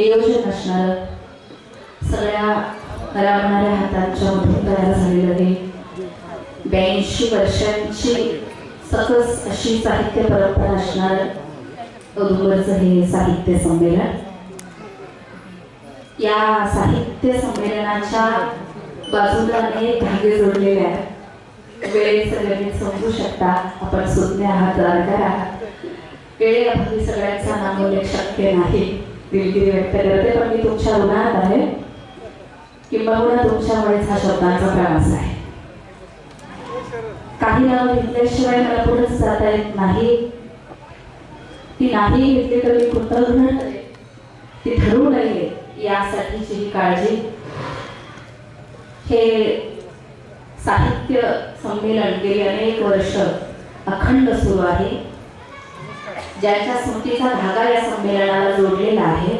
नियोजन असणार सगळ्या राबणाऱ्या हातांच्या मधून तयार झालेलं हे ब्याऐंशी वर्षांची सकस अशी साहित्य परंपरा असणार अगोदरचं हे साहित्य संमेलन. या साहित्य संमेलनाच्या बाजूला अनेक धागे जोडलेले आहेत. वेळेत सगळ्यांनी समजू शकता आपण सुज्ञ आहात जाणकार आहात वेळेअभावी सगळ्यांचा नामोल्लेख शक्य नाही. दिलगिरी व्यक्त करते पण मी तुमच्या ऋणात आहे किंबहुना तुमच्यामुळेच हा शब्दांचा प्रवास आहे. काही नाव घेतल्याशिवाय मला पुढेच जाता येत नाही. ती नाही घेतली तर मी कृतज्ञ ती ठरू नये यासाठीची ही काळजी. हे साहित्य संमेलन गेली अनेक वर्ष अखंड सुरू आहे. ज्यांच्या स्मृतीचा धागा या संमेलनाला जोडलेला आहे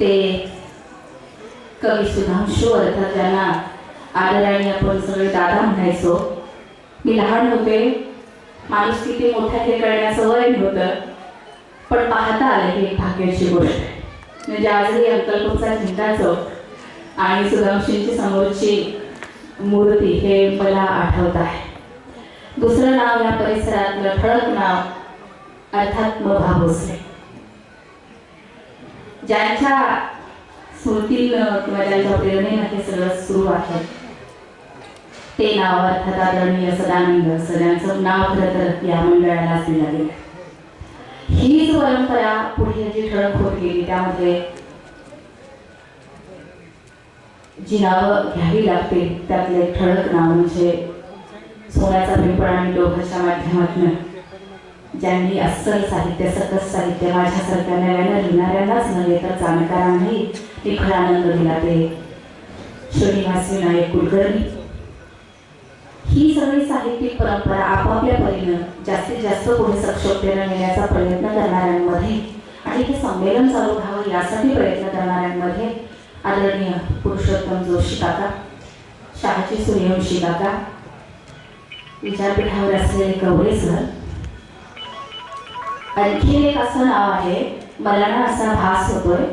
ते कवी सुधांशू अर्थात ज्यांना आदराने आपण सगळे दादा म्हणायचो. मी लहान होते माणूस किती मोठ्या हे करण्याचं वय होतं पण पाहता आलं ही एक भाग्याची गोष्ट म्हणजे आजही अंकल्पचा झेंडाचो आणि सुधांशींची समोरची मूर्ती हे मला आठवत आहे. दुसरं नाव या परिसरातलं ठळक नाव अर्थात मभा भोसले. ज्यांच्या स्मृतीनं किंवा ज्यांच्या प्रेरणेनं हे सगळं सुरू आहे ते नाव अर्थात आदरणीय सदानंद सगळ्यांचं नाव खरं तर या मंडळाला दिलं गेलं हीच परंपरा पुढे जी ठळक होत गेली त्यामध्ये जी नावं घ्यावी लागतील त्यातले ठळक नाव म्हणजे सोन्याचा पिंपळ आणि लोभाच्या माध्यमातून. ज्यांनी अस्सल साहित्य सकस साहित्य माझ्यासारख्या नव्यानं लिहिणाऱ्यांनाच नव्हे तर जाणकारांनाही निखळ आनंद दिला ते श्रीनिवास विनायक कुलकर्णी. ही सगळी साहित्यिक परंपरा आपापल्या परीनं जास्तीत जास्त पुढे सक्षमतेनं नेण्याचा प्रयत्न करणाऱ्यांमध्ये आणि ते संमेलन चालू व्हावं यासाठी प्रयत्न करणाऱ्यांमध्ये आदरणीय पुरुषोत्तम जोशी काका शहाजी सूर्यवंशी काका विचारपीठावर असलेले कवळे सर आणखी एक असं नाव आहे मला ना असा भास होतोय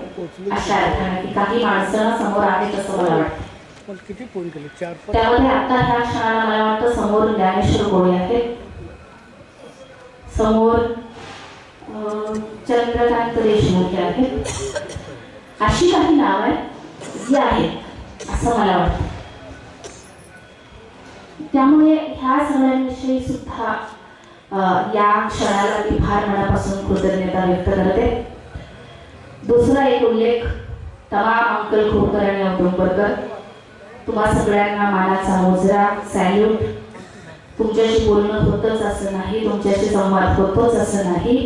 अशा अर्थाने की काही माणसं समोर आहेत असं मला वाटतं. पण किती फोन केले? चार पाच त्यामध्ये आता ह्या क्षणाला मला वाटतं समोर ज्ञानेश्वर गोळे आहेत. समोर चंद्रकांत देशमुख हे आहेत. अशी काही नाव आहेत जी आहेत असं मला वाटतं. त्यामुळे ह्या सगळ्यांविषयी सुद्धा या क्षणाला मी फार मनापासून कृतज्ञता व्यक्त करते. दुसरा एक उल्लेख तमाम अंकल खोकर आणि औदुंबरकर तुम्हा सगळ्यांना मानाचा मोजरा सॅल्यूट तुमच्याशी बोलणं होतच असं नाही तुमच्याशी संवाद होतोच असं नाही.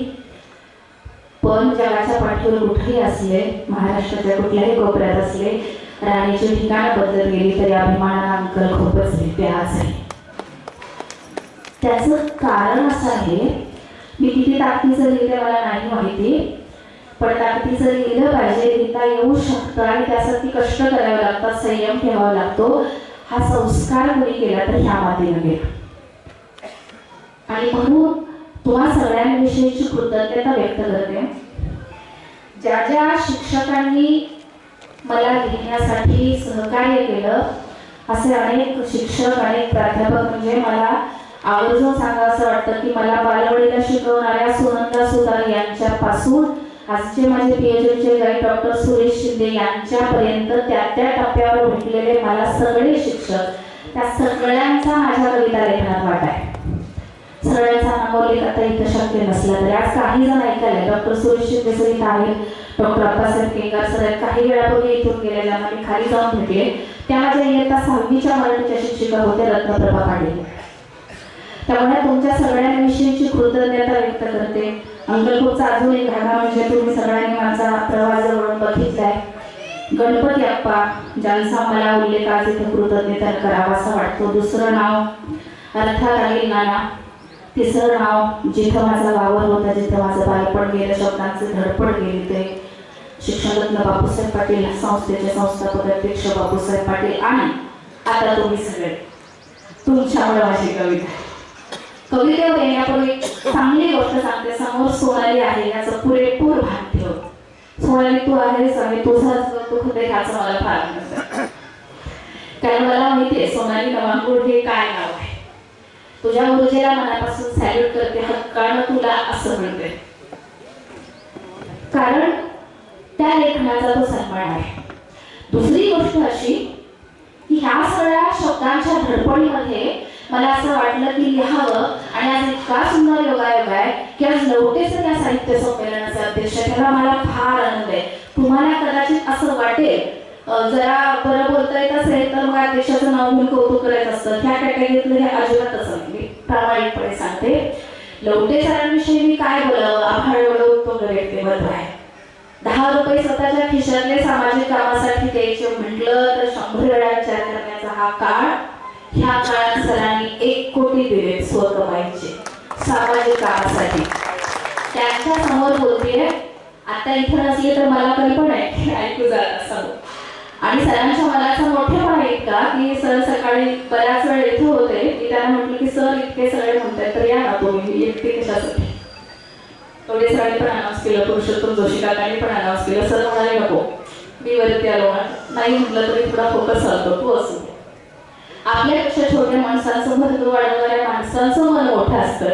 पण जगाच्या पाठीवर कुठेही असले महाराष्ट्राच्या कुठल्याही कोपऱ्यात असले राणीची ठिकाण बदलत गेली तरी अभिमानानं अंकल खूपच लिहिते आज आहे त्याचं कारण असं आहे मी किती ताकदीचं लिहिलं मला नाही माहिती पण ताकदीचं लिहिलं पाहिजे लिहिता येऊ शकतं आणि त्यासाठी कष्ट करावे लागतात संयम ठेवावा लागतो. हा संस्कार कोणी केला तर ह्या मातीनं आणि म्हणून तुम्हा सगळ्यांविषयीची कृतज्ञता व्यक्त करते. ज्या ज्या शिक्षकांनी मला लिहिण्यासाठी सहकार्य केलं असे अनेक शिक्षक अनेक प्राध्यापक म्हणजे मला आवर्जून सांगा असं वाटतं की मला बालवडीला शिकवणाऱ्या सुनंदा सुतार यांच्यापासून आजचे माझे पीएचडीचे गाईड डॉक्टर सुरेश शिंदे यांच्यापर्यंत त्या त्या टप्प्यावर भेटलेले मला सगळे शिक्षक त्या सगळ्यांचा माझ्या कविता लेखनात वाटा आहे. सगळ्यांचा नामोल्लेख आता इथं शक्य नसला तरी. आज काही जण ऐकायला डॉक्टर सुरेश शिंदे सर इथं आहे डॉक्टर अप्पासाहेब केंगार सर काही वेळापूर्वी इथून गेलेल्या मी खाली जाऊन भेटले. त्या माझ्या इयत्ता सहावीच्या मराठीच्या शिक्षिका होत्या रत्नप्रभा पाटील. त्यामुळे तुमच्या सगळ्यांविषयीची कृतज्ञता व्यक्त करते. अंकलपूरचा अजून एक धागा म्हणजे तुम्ही सगळ्यांनी माझा प्रवास जवळून बघितलाय. गणपती अप्पा ज्यांचा मला उल्लेख आज इथे कृतज्ञता करावासा वाटतो. दुसरं नाव अर्थात राहील नाना. तिसरं नाव जिथं माझा वावर होता जिथं माझं बालपण गेलं शब्दांचे धडपड गेले ते. शिक्षणरत्न बापूसाहेब पाटील संस्थेचे संस्थापक अध्यक्ष बापूसाहेब पाटील. आणि आता तुम्ही सगळे. तुमच्यामुळे माझी कविता. कवितेवर येण्यापूर्वी एक चांगली गोष्ट सांगते. समोर सोनाली आहे याचं पुरेपूर भान ठेव सोनाली तू आहेस आणि तुझाच तू खरे ह्याचं मला फार कारण मला माहिती आहे सोनाली नवांगुड हे काय नाव आहे? तुझ्या गुरुजीला मनापासून सॅल्यूट करते हक्कानं तुला असं म्हणते. कारण त्या लेखनाचा तो सन्मान आहे. दुसरी गोष्ट अशी की ह्या सगळ्या शब्दांच्या धडपडीमध्ये मला असं वाटलं की लिहावं. आणि आज इतका सुंदर योगायोग आहे की आज लवटेसर त्या साहित्य संमेलनाचा अध्यक्ष त्याला मला फार आनंद आहे. तुम्हाला कदाचित असं वाटेल जरा बरं बोलता येत असेल तर मग देशाचं नाव घेऊन कौतुक करायचं असतं. ह्या कॅटेगरीतलं हे अजिबात असं मी प्रामाणिकपणे सांगते. लवटे सरांविषयी मी काय बोलावं? आभाळ एवढं उत्तम व्यक्तिमत्व आहे. दहा रुपये स्वतःच्या खिशातले सामाजिक कामासाठी द्यायचे म्हटलं तर शंभर वेळा विचार करण्याचा हा काळ ह्या काळात सरांनी एक कोटी दिले स्वकमाईचे सामाजिक कामासाठी. त्यांच्यासमोर बोलते आता इथे नसले तर मला कल्पना आहे. ऐकू जात समोर. आणि सरांच्या मनाचा मोठेपणा आहे का? की सर सकाळी बऱ्याच वेळ इथे होते. की त्यांना म्हटलं की सर इतके सगळे म्हणतात तर या ना तुम्ही. एकटे कशासाठी? थोडे सरांनी पण अनाऊन्स केलं. पुरुषोत्तम जोशी काकांनी पण अनाऊन्स केलं. सर म्हणाले नको. मी वरती आलो. नाही म्हटलं तरी थोडा फोकस चालतो तू असू आपल्यापेक्षा छोट्या माणसांचं महत्त्व वाढवणाऱ्या माणसांचं मन मोठं असतं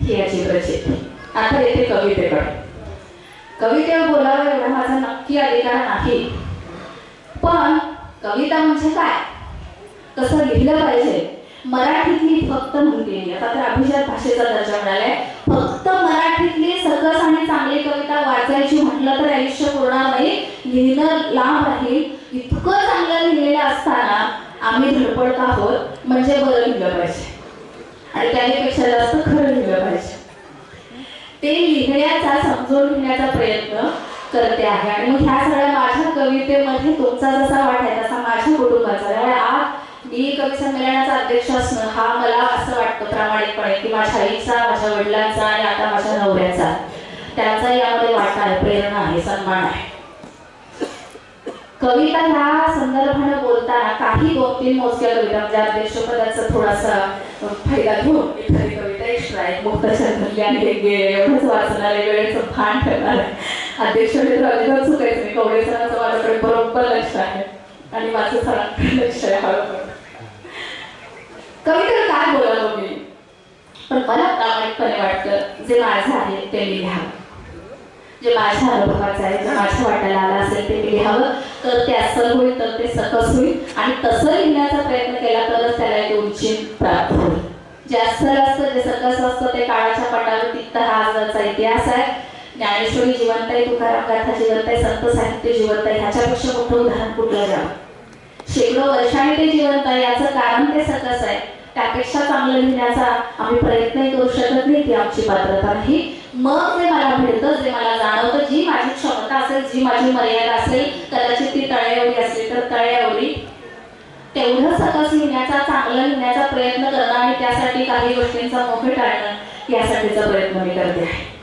ही याची प्रचिती. आता येते कवितेकडे. कवितेवर बोलावं एवढा माझा नक्की अधिकार नाही. पण कविता म्हणजे काय? कसं लिहिलं पाहिजे? मराठीतली फक्त म्हणते आता तर अभिजात भाषेचा दर्जा मिळालाय. फक्त मराठीतली सकस आणि चांगली कविता वाचायची म्हटलं तर आयुष्य पूर्ण नाही लिहिणं लांब राहील. इतकं चांगलं लिहिलेलं असताना आम्ही धडपडत आहोत म्हणजे बरं लिहिलं पाहिजे. आणि त्यापेक्षा जास्त खरं लिहिलं पाहिजे. ते लिहिण्याचा समजून घेण्याचा प्रयत्न करते आहे. आणि मग ह्या सगळ्या माझ्या कवितेमध्ये तुमचा जसा वाट आहे तसा माझ्या कुटुंबाचा त्यामुळे आज मी कवी संमेलनाचा अध्यक्ष असणं हा मला असं वाटतं प्रामाणिकपणे की माझ्या आईचा माझ्या वडिलांचा आणि आता माझ्या नवऱ्याचा त्यांचा यामध्ये वाटा आहे प्रेरणा आहे सन्मान आहे. कविता ह्या संदर्भाने बोलताना काही दोन तीन मोजक्या कविता म्हणजे अध्यक्षपदाचा थोडासा फायदा घेऊन एखादी कविता एक्स्ट्रा आहे मुक्ताच्या आणि एक एवढंच वाचणार आहे वेळेचं भान ठेवणार आहे. अध्यक्ष मित्र अजिबात चुकायचं नाही कवडे सरांचं माझ्याकडे बरोबर लक्ष आहे. आणि माझं सरांकडे लक्ष आहे हळूहळू. कविता काय बोलावं मी? पण मला प्रामाणिकपणे वाटतं जे माझं आहे ते लिहावं. जे माझ्या अनुभवाचं आहे जे माझ्या वाटायला आलं असेल ते मी लिहावं तर ते अस्सल होईल तर ते सकस होईल. आणि तसं लिहिण्याचा प्रयत्न केला तरच त्याला एक उंची प्राप्त होईल. जे असतं जे सकस असतं ते काळाच्या पटावर तिथं हा आजचा इतिहास आहे. ज्ञानेश्वरी जिवंत आहे तुकाराम गाथा जिवंत आहे संत साहित्य जिवंत आहे. ह्याच्यापेक्षा मोठं उदाहरण कुठलं जावं? शेकडो वर्षाने ते जिवंत आहे याचं कारण ते सकस आहे. त्यापेक्षा चांगलं लिहिण्याचा आम्ही प्रयत्नही करू शकत नाही ती आमची पात्रता नाही. मग जे मला भेटतं जे मला जाणवतं जी माझी क्षमता असेल जी माझी मर्यादा असेल कदाचित ती तळ्यावरी असली तर तळ्यावरी तेवढं सकस लिहिण्याचा चांगलं लिहिण्याचा प्रयत्न करणं आणि त्यासाठी काही गोष्टींचा मोफे टाळणं यासाठीचा प्रयत्न मी करते. आहे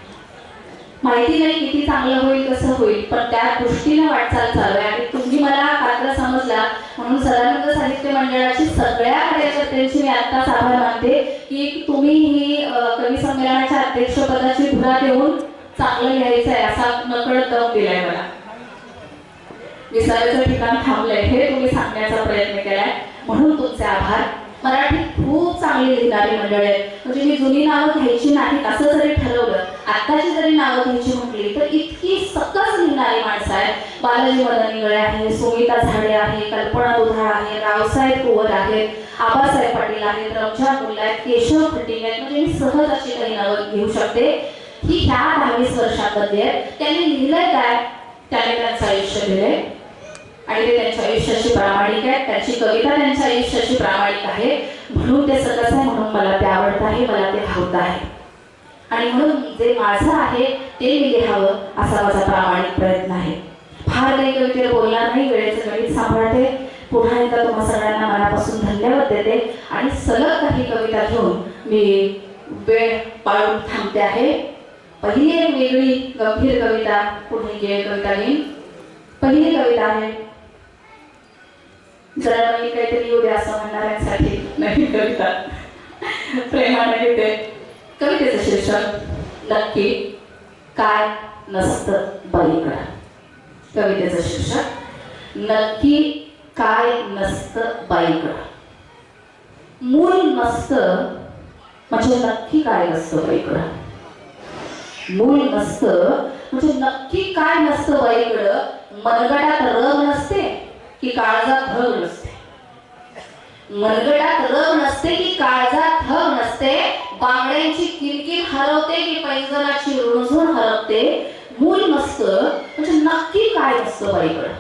माहिती नाही किती चांगलं होईल कसं होईल पण त्या दृष्टीने वाटचाल चालू आहे. आणि तुम्ही मला पात्र समजला म्हणून सदानंद साहित्य मंडळाची सगळ्या कार्यकर्त्यांची मी आत्ताच आभार मानते की तुम्ही ही कवी संमेलनाच्या अध्यक्षपदाची धुरा देऊन चांगलं लिहायचं आहे असा नकळत दम दिलाय मला. विसाव्याचं ठिकाण थांबलंय हे तुम्ही सांगण्याचा प्रयत्न केलाय. म्हणून तुमचे आभार. मराठी खूप चांगली लिहिणारी मंडळ आहेत. म्हणजे मी जुनी नावं घ्यायची नाहीत असं जरी ठरवलं आत्ताची जरी नावं घ्यायची म्हटली तर इतकी सकस लिहिणारी माणसं आहेत. बालाजी मदन आहे सुमिता झाडे आहे कल्पना दुधाळ आहे रावसाहेब कुवर आहेत आबासाहेब पाटील आहेत रमजान मुल्ला आहेत केशव खटिंग आहेत. म्हणजे मी सहज अशी काही नावं घेऊ शकते. ही ह्या दहावीस वर्षामध्ये आहेत. त्यांनी लिहिलंय काय? त्याने त्यांचं आयुष्य दिलंय आणि ते त्यांच्या आयुष्याशी प्रामाणिक आहेत. त्याची कविता त्यांच्या आयुष्याशी प्रामाणिक आहे. म्हणून ते सकस आहे म्हणून मला ते आवडत आहे मला ते भावत आहे. आणि म्हणून जे माझं आहे ते मी लिहावं असा माझा प्रामाणिक प्रयत्न आहे. फार काही कवितेला बोलणार नाही वेळेचं गणित सांभाळते. पुन्हा एकदा तुम्हा सगळ्यांना मनापासून धन्यवाद देते. आणि सलग काही कविता घेऊन मी वेळ पाळून थांबते आहे. पहिली एक वेगळी गंभीर कविता पुढे जे कविता येईल पहिली कविता आहे. जरा नवीन काहीतरी येऊ द्या असं म्हणणाऱ्यांसाठी नवीन कविता. प्रेमाने घेते. कवितेचं शीर्षक नक्की काय नसतं बाईकडं कवितेचं शीर्षक नक्की काय नसतं बाईकडं मूल नसतं म्हणजे नक्की काय नसतं बाईकडं मूल नसतं म्हणजे नक्की काय नसतं बाईकडं मनगडात रग नसते की काळजात धग नसते? मनगडात रग नसते की काळजात धग नसते? बांगड्यांची किलकिल हरवते की पैंजणाची रुणझुण हरवते? मूल मस्त म्हणजे नक्की काय असतं बाईकडं?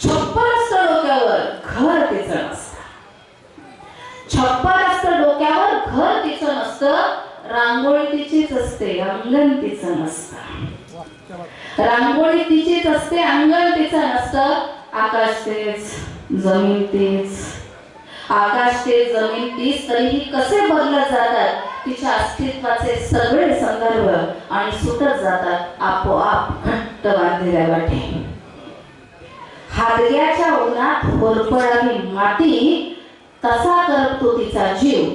छप्पर असतं डोक्यावर घर तिचं नसतं. छप्पर असतं डोक्यावर घर तिचं नसतं रांगोळी तिचीच असते अंगण तिचं नसतं. रांगोळी तिचीच असते अंगण तिचं नसतं आकाश तेच जमीन तेच आकाश ते जमीन तीस तरीही कसे बदलत जातात? तिच्या अस्तित्वाचे सगळे संदर्भ आणि सुटत जातात आपोआप घट्ट बांधलेल्या वाटे हादग्याच्या उन्हात होरपडावी माती तसा करतो तिचा जीव.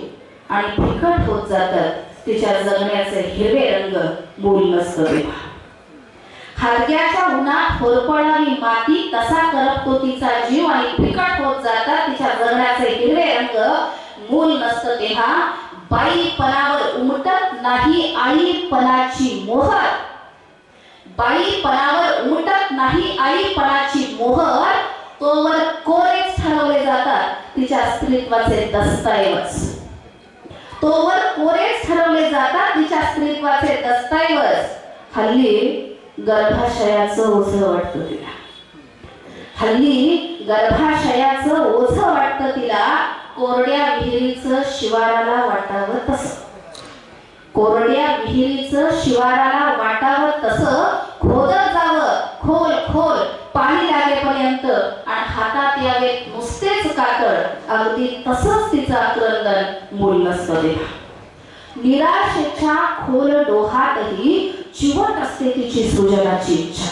आणि फिकट होत जातात तिच्या जगण्याचे हिरवे रंग मूल नसतं तेव्हा हादग्याच्या उन्हात होरपळणारी माती तसा करपतो तिचा जीव आणि फिकट होत जातात तिच्या जगण्याचे हिरवे रंग मूल नसतं तेव्हा. बाईपणावर उमटत नाही आईपणाची मोहर. बाईपणावर उमटत नाही आईपणाची मोहर. तोवर कोरेच ठरवले जातात तिच्या स्त्रीत्वाचे दस्तऐवज. तोवर कोरेच ठरवले जातात तिच्या स्त्रीत्वाचे दस्तऐवज. हल्ली गर्भाशयाचं ओझ वाटतं तिला. हल्ली गर्भाशयाचं ओझ वाटतं तिला कोरड्या विहिरीचं शिवाराला वाटावं तसं. कोरड्या विहिरीचं शिवाराला वाटावं तसं खोदत जावं खोल खोल पाणी लागेपर्यंत आणि हातात यावे नुसतेच कातड अगदी तसंच तिचं आक्रंदन मूल नसतं निराशेच्या खोल डोहातही चिवट असते तिची सृजनाची इच्छा.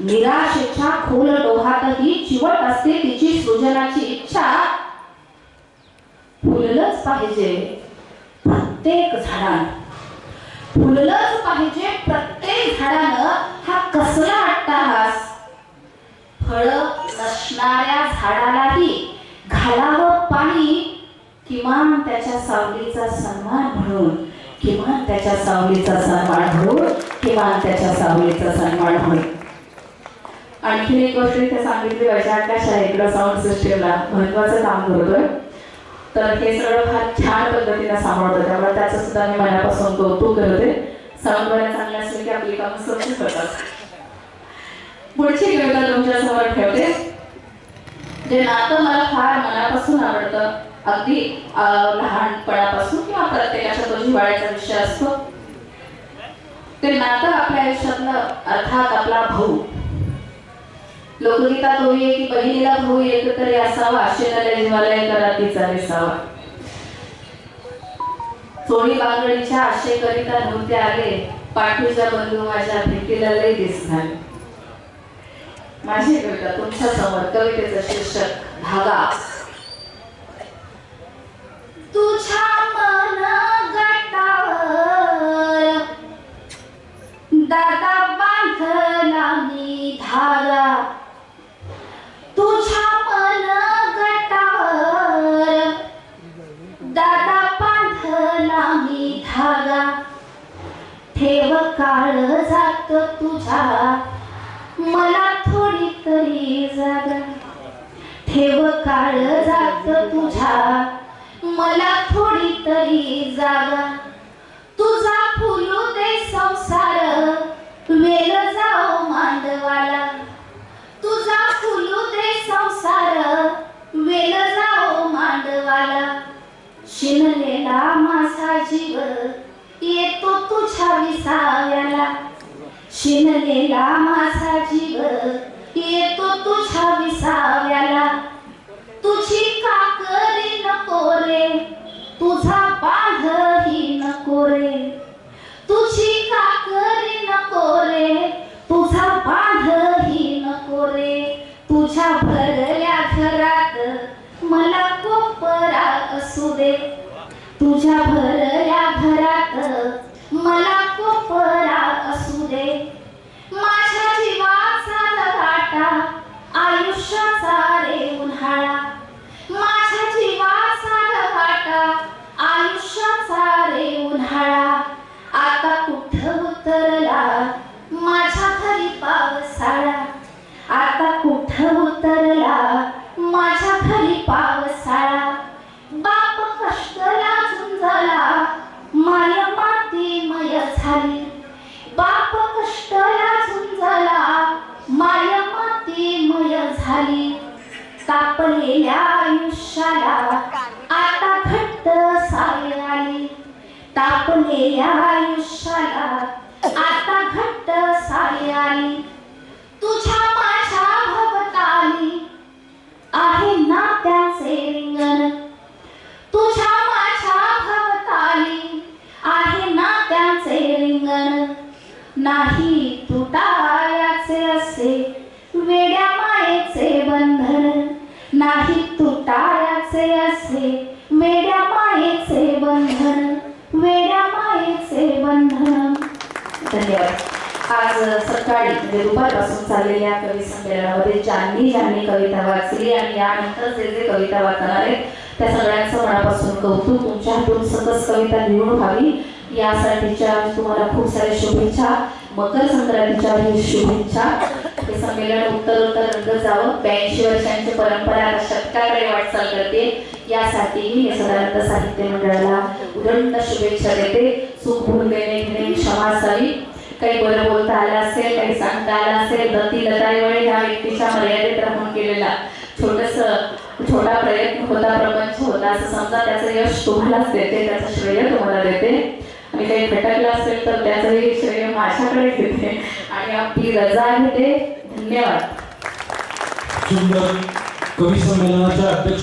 निराशेच्या खोल डोहातही चिवट असते तिची सृजनाची इच्छा फुललंच पाहिजे प्रत्येक झाडानं. फुललंच पाहिजे प्रत्येक झाडानं हा कसला अट्टाहास? फळ नसणाऱ्या झाडालाही घालावं पाणी किमान त्याच्या सावलीचा सन्मान म्हणून. किंवा त्याच्या सावलीचा सन्मान होईल किंवा त्याच्या सावलीचा सन्मान होईल आणखी एक गोष्ट इथे सांगितली पाहिजे आकाश इकडं साऊंड सिस्टीमला महत्वाचं काम करतोय. तर हे सगळं फार छान पद्धतीने सांभाळतं त्यामुळे त्याचं सुद्धा मी मनापासून कौतुक करते. साऊंड बऱ्या चांगल्या असले की आपली कामं सोपी करतात पुढची कविता तुमच्यासमोर ठेवते. जे नातं मला फार मनापासून आवडतं अगदी लहानपणापासून किंवा प्रत्येकाच्या तो जिवाळ्याचा विषय असतो. ते नातं आपल्या आयुष्यातलं अर्थात आपला भाऊ. लोकगीतात ओवी की बहिणीला भाऊ एकतरी असावा शेताला जीवाला करा तिचा विसावा चोळी बांगडीच्या आशे करिता नव्हते आले पाठीच्या बंधू माझ्या भेटीला लय दिसणार माझे कविता तुमच्यासमोर कवितेचं शीर्षक धागा. तुझ्या मन गटावर. दादा बांधला मी धागा तुझ्या मन गटावर. दादा बांधला मी धागा ठेव काळ जात तुझ्या मला थोडी तरी जागा. ठेव काळ जात तुझ्या मला थोडी तरी जागा. तुझा फुलू दे संसार वेल जाओ मांडवाला. तुझा फुलू दे संसार वेल जाओ मांडवाला. शिनलेला माझा जीव येतो तुझ्या विसाव्याला. शिनलेला माझा जीव येतो तुझ्या विसाव्याला. रे तुझा बांधही नको रे. तुझी काकरी नको रे तुझा बांधही नको रे. तुझ्या भरल्या घरात मला कोपरा असू दे. तुझ्या भरल्या घरात मला कोपरा असू दे. माझ्या जीवाचा लगाटा आयुष्याचा रे उन्हाळा माझ्या जीवाचा लगाटा आयुष्याचा रे उन्हाळा आता कुठं उतरला? माझ्या घरी पावसाळा आता कुठं उतरला? माझ्या घरी पावसाळा बाप कष्टला झुंजला माय मातीमय झाली. बाप कष्टला झुंजला माय मातीमय झाली. कापलेल्या आयुष्याला आता घट्ट तापलेल्या आयुष्याला आता घट्ट साली आली. तुझ्या माझ्या भवताली आहे ना त्याचे रिंगण. तुझ्या माझ्या भवताली आहे ना त्याचे रिंगण. नाही तुटायाचे असे धन्यवाद. आज सकाळी म्हणजे दुपारपासून चाललेल्या कवी संमेलनामध्ये ज्यांनी ज्यांनी कविता वाचली आणि यानंतर जे जे कविता वाचणार आहेत त्या सगळ्यांचं मनापासून कौतुक तुमच्या हातून सकस कविता लिहून व्हावी. यासाठीच्या तुम्हाला खूप साऱ्या शुभेच्छा. मकर संक्रांतीच्या शुभेच्छा. हे संमेलन उत्तर उत्तर रंगत जावं. ब्याऐंशी वर्षांची परंपरा शतकाकडे वाटचाल करते. यासाठीही मी सदानंद साहित्य मंडळाला उदंड शुभेच्छा देते. चूक भूल देणे घेणे क्षमा काही बरं बोलता आलं असेल काही सांगता आलं असेल दत्ती लताईमुळे ह्या व्यक्तीच्या मर्यादेत राहून केलेला छोटस छोटा प्रयत्न होता प्रपंच होता असं समजा त्याचं यश तुम्हालाच देते त्याचं श्रेय तुम्हाला देते. आणि काही भटकलं असेल तर त्याचंही श्रेय माझ्याकडे देते. आणि आपली रजा आहे ते. धन्यवाद. सुंदर कवी संमेलनाच्या अध्यक्ष